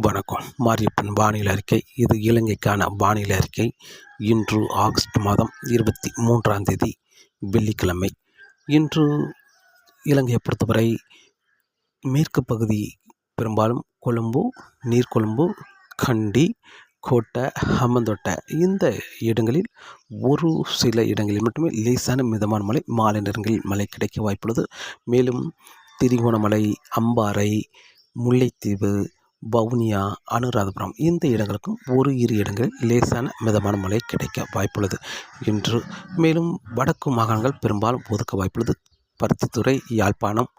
வணக்கம். மாரியப்பன் வானிலை அறிக்கை. இது இலங்கைக்கான வானிலை அறிக்கை. இன்று ஆகஸ்ட் மாதம் இருபத்தி மூன்றாம் தேதி வெள்ளிக்கிழமை. இன்று இலங்கையை பொறுத்தவரை மேற்கு பகுதி பெரும்பாலும் கொழும்பு நீர்கொழும்பு கண்டி கோட்டை அம்மந்தோட்டை இந்த இடங்களில் ஒரு சில இடங்களில் மட்டுமே லேசான மிதமான மழை மாலை நேரங்களில் மழை கிடைக்க வாய்ப்புள்ளது. மேலும் திரிகோணமலை அம்பாறை முல்லைத்தீவு வவுனியா அனுராதபுரம் இந்த இடங்களுக்கும் ஒரு இரு இடங்களில் லேசான மிதமான மழை கிடைக்க வாய்ப்புள்ளது. இன்று மேலும் வடக்கு மாகாணங்கள் பெரும்பாலும் ஒதுக்க வாய்ப்புள்ளது. பருத்தித்துறை யாழ்ப்பாணம்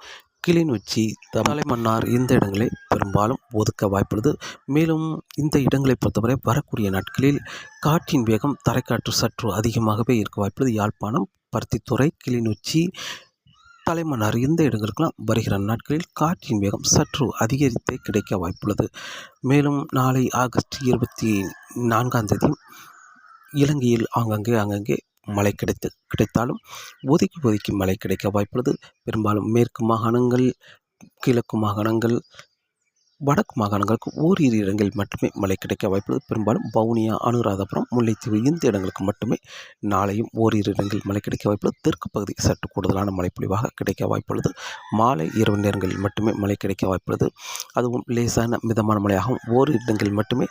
கிளிநொச்சி தலைமன்னார் இந்த இடங்களை பெரும்பாலும் ஒதுக்க வாய்ப்புள்ளது. மேலும் இந்த இடங்களை பொறுத்தவரை வரக்கூடிய நாட்களில் காற்றின் வேகம் தரைக்காற்று சற்று அதிகமாகவே இருக்க வாய்ப்புள்ளது. யாழ்ப்பாணம் பருத்தித்துறை கிளிநொச்சி தலைமன்னார் இந்த இடங்களுக்கெல்லாம் வருகிற நாட்களில் காற்றின் வேகம் சற்று அதிகரித்தே கிடைக்க வாய்ப்புள்ளது. மேலும் நாளை ஆகஸ்ட் இருபத்தி நான்காம் தேதி இலங்கையில் ஆங்கங்கே ஆங்கங்கே மழை கிடைத்து கிடைத்தாலும் ஒதுக்கி ஒதுக்கி மழை கிடைக்க வாய்ப்புள்ளது. பெரும்பாலும் மேற்கு மாகாணங்கள் கிழக்கு மாகாணங்கள் வடக்கு மாகாணங்களுக்கு ஓரிரு இடங்களில் மட்டுமே மழை கிடைக்க வாய்ப்புள்ளது. பெரும்பாலும் வவுனியா அனுராதபுரம் முல்லைத்தீவு இந்த இடங்களுக்கு மட்டுமே நாளையும் ஓரிரு இடங்களில் மழை கிடைக்க வாய்ப்புள்ளது. தெற்கு பகுதி சற்று கூடுதலான மழைப்பொழிவாக கிடைக்க வாய்ப்புள்ளது. மாலை இரவு நேரங்களில் மட்டுமே மழை கிடைக்க வாய்ப்புள்ளது. அதுவும் லேசான மிதமான மழையாகவும் ஓரிரு இடங்களில் மட்டுமே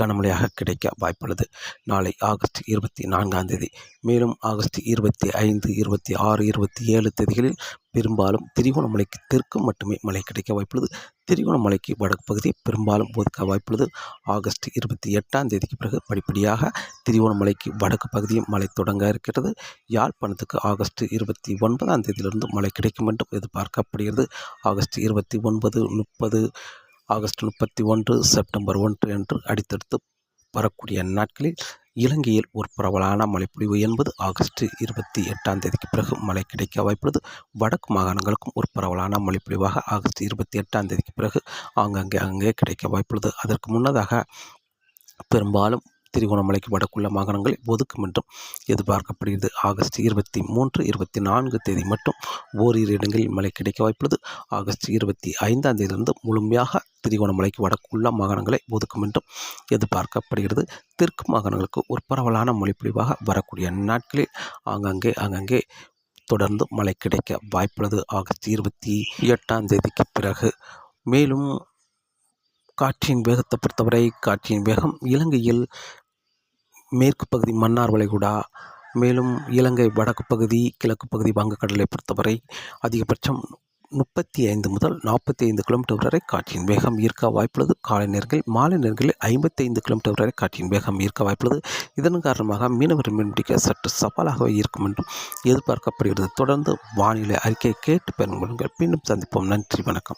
கனமழையாக கிடைக்க வாய்ப்புள்ளது. நாளை ஆகஸ்ட் இருபத்தி நான்காம் தேதி மேலும் ஆகஸ்ட் இருபத்தி ஐந்து இருபத்தி ஆறு இருபத்தி ஏழு தேதிகளில் பெரும்பாலும் திரிகோணமலைக்கு தெற்கு மட்டுமே மழை கிடைக்க வாய்ப்புள்ளது. திரிகோணமலைக்கு வடக்கு பகுதி பெரும்பாலும் ஒதுக்க வாய்ப்புள்ளது. ஆகஸ்ட் இருபத்தி எட்டாம் தேதிக்கு பிறகு படிப்படியாக திரிகோணமலைக்கு வடக்கு பகுதியும் மழை தொடங்க இருக்கிறது. யாழ்ப்பாணத்துக்கு ஆகஸ்ட் இருபத்தி ஒன்பதாம் தேதியிலிருந்து மழை கிடைக்கும் என்றும் எதிர்பார்க்கப்படுகிறது. ஆகஸ்ட் இருபத்தி ஒன்பது முப்பது ஆகஸ்ட் முப்பத்தி ஒன்று செப்டம்பர் ஒன்று என்று அடித்தடுத்து வரக்கூடிய நாட்களில் இலங்கையில் ஒரு பரவலான மழைப்பொழிவு என்பது ஆகஸ்ட் இருபத்தி எட்டாம் தேதிக்கு பிறகு மழை கிடைக்க வாய்ப்புள்ளது. வடக்கு மாகாணங்களுக்கும் ஒரு பரவலான மழைப்பொழிவாக ஆகஸ்ட் இருபத்தி எட்டாம் தேதிக்கு பிறகு ஆங்காங்கே அங்கே கிடைக்க வாய்ப்புள்ளது. அதற்கு முன்னதாக பெரும்பாலும் திரிகோணமலைக்கு வடக்குள்ள மாகாணங்களை ஒதுக்கும் என்றும் எதிர்பார்க்கப்படுகிறது. ஆகஸ்ட் இருபத்தி மூன்று இருபத்தி நான்கு தேதி மட்டும் ஓரிரு இடங்களில் மழை கிடைக்க வாய்ப்புள்ளது. ஆகஸ்ட் இருபத்தி ஐந்தாம் தேதியிலிருந்து முழுமையாக திரிகோணமலைக்கு வடக்குள்ள மாகாணங்களை ஒதுக்கும் என்றும் எதிர்பார்க்கப்படுகிறது. தெற்கு மாகாணங்களுக்கு ஒரு பரவலான மொழிப்பொழிவாக வரக்கூடிய நாட்களில் ஆங்காங்கே ஆங்காங்கே தொடர்ந்து மழை கிடைக்க வாய்ப்புள்ளது. ஆகஸ்ட் இருபத்தி எட்டாம் தேதிக்கு பிறகு மேலும் காற்றின் வேகத்தை பொறுத்தவரை காற்றின் வேகம் இலங்கையில் மேற்கு பகுதி மன்னார் வளைகுடா மேலும் இலங்கை வடக்கு பகுதி கிழக்கு பகுதி வங்கக்கடலை பொறுத்தவரை அதிகபட்சம் முப்பத்தி ஐந்து முதல் நாற்பத்தி ஐந்து கிலோமீட்டர் வரை காற்றின் வேகம் ஈர்க்க வாய்ப்புள்ளது. காலை நேரங்களில் மாலை நேரங்களில் ஐம்பத்தி ஐந்து கிலோமீட்டர் வரை காற்றின் வேகம் ஈர்க்க வாய்ப்புள்ளது. இதன் காரணமாக மீனவர் மீன்பிடிக்க சற்று சவாலாகவே இருக்கும் என்றும் எதிர்பார்க்கப்படுகிறது. தொடர்ந்து வானிலை அறிக்கையை கேட்டு பெறும் மீண்டும் சந்திப்போம். நன்றி வணக்கம்.